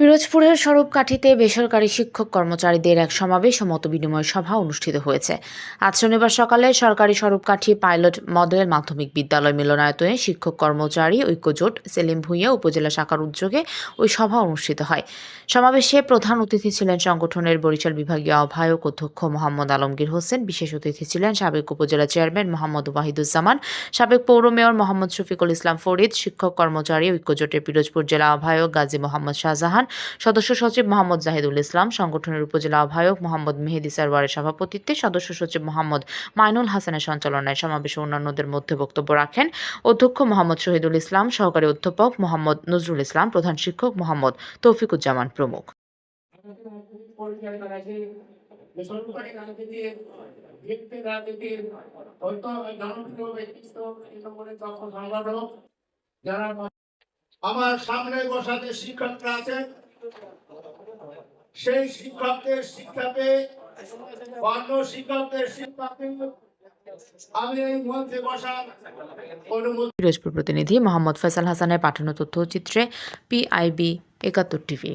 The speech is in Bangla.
পিরোজপুরের স্বরূপকাঠিতে বেসরকারি শিক্ষক কর্মচারীদের এক সমাবেশ ও মতবিনিময় সভা অনুষ্ঠিত হয়েছে। আজ শনিবার সকালে সরকারি স্বরূপকাঠি পাইলট মডেল মাধ্যমিক বিদ্যালয় মিলনায়তনে শিক্ষক কর্মচারী ঐক্যজোট সেলিম ভুঁইয়া উপজেলা শাখার উদ্যোগে ওই সভা অনুষ্ঠিত হয়। সমাবেশে প্রধান অতিথি ছিলেন সংগঠনের বরিশাল বিভাগীয় আহ্বায়ক অধ্যক্ষ মোহাম্মদ আলমগীর হোসেন, বিশেষ অতিথি ছিলেন সাবেক উপজেলা চেয়ারম্যান মোহাম্মদ ওয়াহিদুজ্জামান, সাবেক পৌর মেয়র মোহাম্মদ শফিকুল ইসলাম ফরিদ, শিক্ষক কর্মচারী ঐক্যজোটের পিরোজপুর জেলা আহ্বায়ক গাজী মোহাম্মদ শাহজাহান সদস্য সচিব মোহাম্মদ জাহিদুল ইসলাম সংগঠনের উপজেলা আহ্বায়ক মোহাম্মদ মেহেদি সারওয়ারের সভাপতিত্বে সদস্য সচিব মোহাম্মদ মাইনুল হাসানের সঞ্চালনায় সমাবেশে অন্যান্যদের মধ্যে বক্তব্য রাখেন অধ্যক্ষ মোহাম্মদ শহীদুল ইসলাম সহকারী অধ্যাপক মোহাম্মদ নজরুল ইসলাম প্রধান শিক্ষক মোহাম্মদ তৌফিকুজ্জামান প্রমুখ যারা আমার সামনে বসা যে শিক্ষকরা আছেন, সেই শিক্ষকদের শিক্ষা পেয়ে, অন্য শিক্ষকদের শিক্ষা পিরোজপুর প্রতিনিধি মোহাম্মদ ফয়সাল হাসানের পাঠানো তথ্যচিত্রে পিআইবি একাত্তর টিভি।